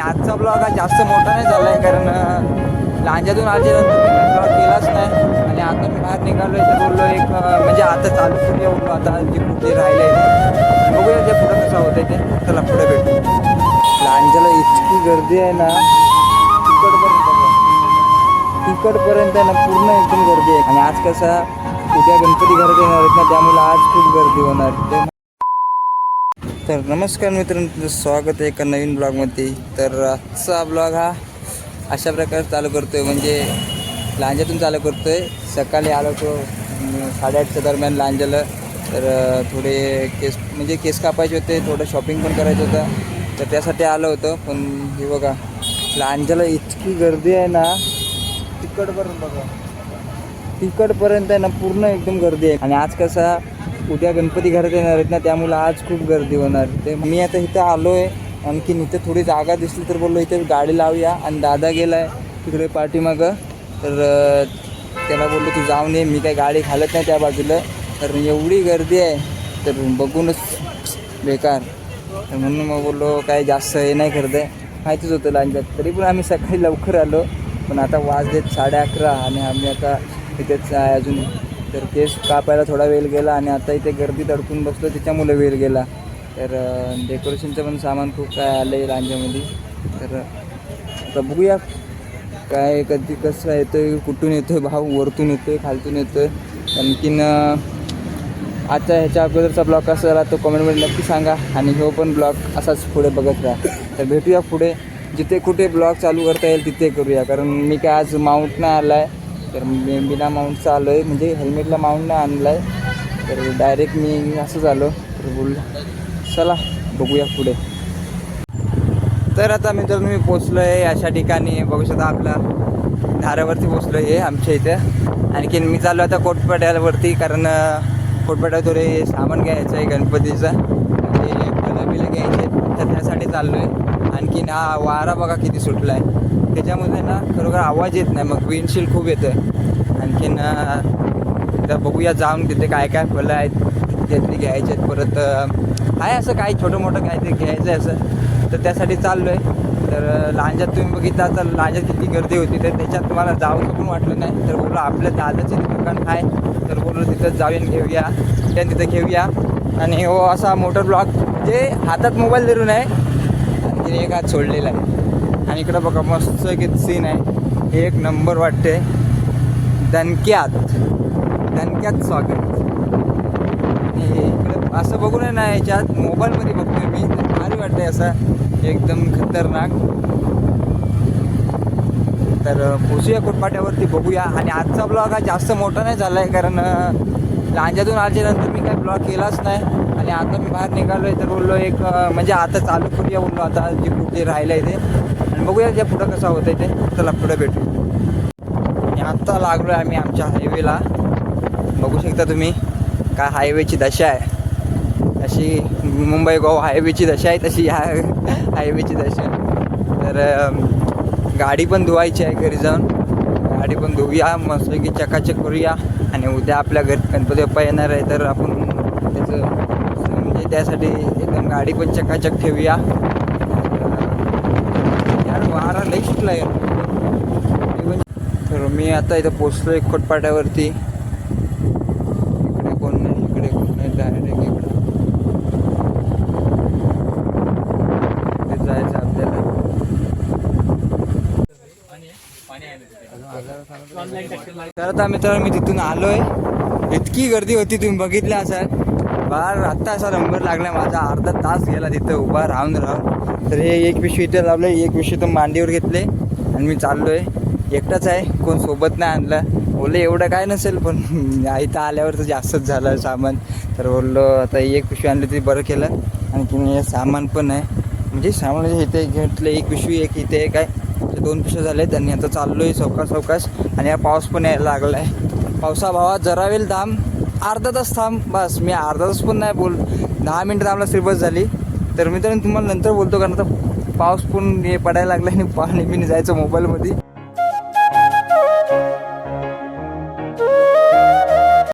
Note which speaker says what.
Speaker 1: आणि आजचा ब्लॉग हा जास्त मोठा नाही झाला आहे कारण लांजातून आल्यानंतर मी ब्लॉग केलाच नाही. आणि आता मी बाहेर निघालो आहे तर बोललो एक म्हणजे आता चालू कुठे बोललो आता जे कुठे राहिले बघूया ते पुढं कसं होतं ते. चला पुढे भेटू. लांजाला इतकी गर्दी आहे ना तिकडपर्यंत तिकडपर्यंत आहे ना पूर्ण एकदम गर्दी आहे. आणि आज कसं उद्या गणपती घरात येणार आहेत ना त्यामुळे आज खूप गर्दी होणार ते तर नमस्कार मित्रांनो स्वागत आहे एका नवीन ब्लॉगमध्ये. तर आजचा ब्लॉग हा अशा प्रकारे चालू करतो आहे म्हणजे लांजातून चालू करतो आहे सकाळी आलो तो साडेआठच्या दरम्यान लांजाला. तर थोडे केस म्हणजे केस कापायचे होते थोडं शॉपिंग पण करायचं होतं. तर त्यासाठी आलं होतं पण हे बघा लांजाला इतकी गर्दी आहे ना तिकडपर्यंत बघा. तिकडपर्यंत आहे ना पूर्ण एकदम गर्दी आहे. आणि आज कसा उद्या गणपती घरात येणार आहेत ना त्यामुळे आज खूप गर्दी होणार. ते मी आता इथं आलो आहे आणखीन इथं थोडी जागा दिसली तर बोललो इथे गाडी लावूया. आणि दादा गेला आहे तिकडे पाठीमागं तर त्याला बोललो तू जाऊन ये मी काय गाडी घालत नाही त्या बाजूला. तर एवढी गर्दी आहे तर बघूनच बेकार. तर म्हणून मग बोललो काय जास्त हे नाही करत आहे. माहितीच होतं लांजात तरी पण आम्ही सकाळी लवकर आलो. पण आता वाजलेत साडे अकरा आणि आम्ही आता इथेच आहे अजून. तर केस कापायला थोडा वेळ गेला आणि आता इथे गर्दीत अडकून बसलो त्याच्यामुळे वेळ गेला. तर डेकोरेशनचं पण सामान खूप काय आलं आहे रांजामध्ये तर आता बघूया काय कधी कसं येतो आहे कुठून येतो आहे भाव वरतून येतो आहे खालतून येतो आहे आणखीन आजच्या ह्याच्या अगोदरचा ब्लॉग कसा झाला तो कमेंटमध्ये नक्की सांगा आणि हो पण ब्लॉग असाच पुढे बघत राहा. तर भेटूया पुढे. जिथे कुठे ब्लॉग चालू करता येईल तिथे करूया कारण मी काय आज माउंट नाही आला आहे तर मी बिना माउंटचा आलो आहे म्हणजे हेल्मेटला माउंट नाही आणला आहे तर डायरेक्ट मी असं झालो. तर बोल चला बघूया पुढे. तर आता मित्रांनो मी पोचलो आहे अशा ठिकाणी. बघू शकता आपल्या धारावरती पोचलो आहे आमच्या इथं. आणखीन मी चाललो आता कोटपाड्यावरती कारण अं, थोडे सामान घ्यायचं आहे गणपतीचं. म्हणजे बिलं घ्यायचे तर त्यासाठी चाललो आहे आणखीन हा वारा बघा किती सुटला आहे त्याच्यामध्ये ना खरोखर आवाज येत नाही. मग विंडशील्ड खूप येतं आणखीन तर बघूया जाऊन तिथे काय काय फळं आहेत त्यातले घ्यायचे आहेत. परत आहे असं काही छोटं मोठं काय ते घ्यायचं आहे असं. तर त्यासाठी चाललो आहे तर लांजात तुम्ही बघितला तर लांजात किती गर्दी होती. तर त्याच्यात तुम्हाला जावं पण वाटलं नाही. तर बोललो आपल्या दादाचे दुकान आहे. तर बोललो तिथं जाऊन घेऊया. त्या तिथं घेऊया. आणि हो असा मोटर ब्लॉक जे हातात मोबाईल धरून आहे आणखी एक हात सोडलेला आहे. आणि इकडं बघा मस्त किती सीन आहे. एक नंबर वाटते दणक्यात. दणक्यात स्वागत. आणि असं बघू नये ना याच्यात मोबाईलमध्ये बघतोय मी. भारी वाटतंय असं. एकदम खतरनाक. तर अं, पोचूया बघूया. आणि आजचा ब्लॉग हा जास्त मोठा नाही झाला आहे कारण अं, लांजातून आल्यानंतर मी काय ब्लॉग केलाच नाही. आणि आता मी बाहेर निघालो आहे तर बोललो एक म्हणजे आता चालू करूया बोललो. आता जे कुठे राहिलं आहे ते. बघूया त्या पुढं कसं होतं ते. चला पुढं भेटू. आणि आत्ता लागलो आहे आम्ही आमच्या हायवेला बघू शकता तुम्ही काय हायवेची दशा आहे. अशी मुंबई गोवा हायवेची दशा आहे तशी ह्या हायवेची दशा आहे. तर गाडी पण धुवायची आहे घरी जाऊन. गाडी पण धुवूया मस्तपैकी चकाचक करूया. आणि उद्या आपल्या घरी गणपती बाप्पा येणार आहे तर आपण त्याचं म्हणजे त्यासाठी एकदम गाडी पण चकाचक ठेवूया. लई सुटला यार तर मी आता इथं पोचलो आहे खोटपाट्यावरती इकडे कोण नाही इकडे कोण नाही डायरेक्ट इकडं. जायचं आपल्याला. तर आता मित्रांनो मी तिथून आलोय. इतकी गर्दी होती तुम्ही बघितलं असाल. बार आत्ता असा नंबर लागला माझा अर्धा तास गेला तिथं उभा राहून राहून. तर हे एक पिशवी इथे लावलं एक पिशवी तर मांडीवर घेतले आणि मी चाललो आहे एकटाच आहे कोण सोबत नाही आणलं. बोलले एवढं काय नसेल पण इथं आल्यावर तर जास्तच झालं सामान. तर बोललो आता एक पिशवी आणली तरी बरं केलं. आणखी हे सामान पण आहे. म्हणजे सामान इथे घेतलं एक पिशवी एक इथे एक आहे दोन पिशव्या झाले आणि आता चाललो आहे चौकास चौकास आणि हा पाऊस पण यायला लागला आहे पावसाभावात जरा वेळ थांब अर्धा तास थांब बस. मी अर्धा तास पण नाही बोल दहा मिनटं थांबला तरी बस झाली. तर मित्रांनो तुम्हाला नंतर बोलतो कारण आता पाऊस पण हे पडायला लागला आणि पाणी बिणी जायचं मोबाईलमध्ये.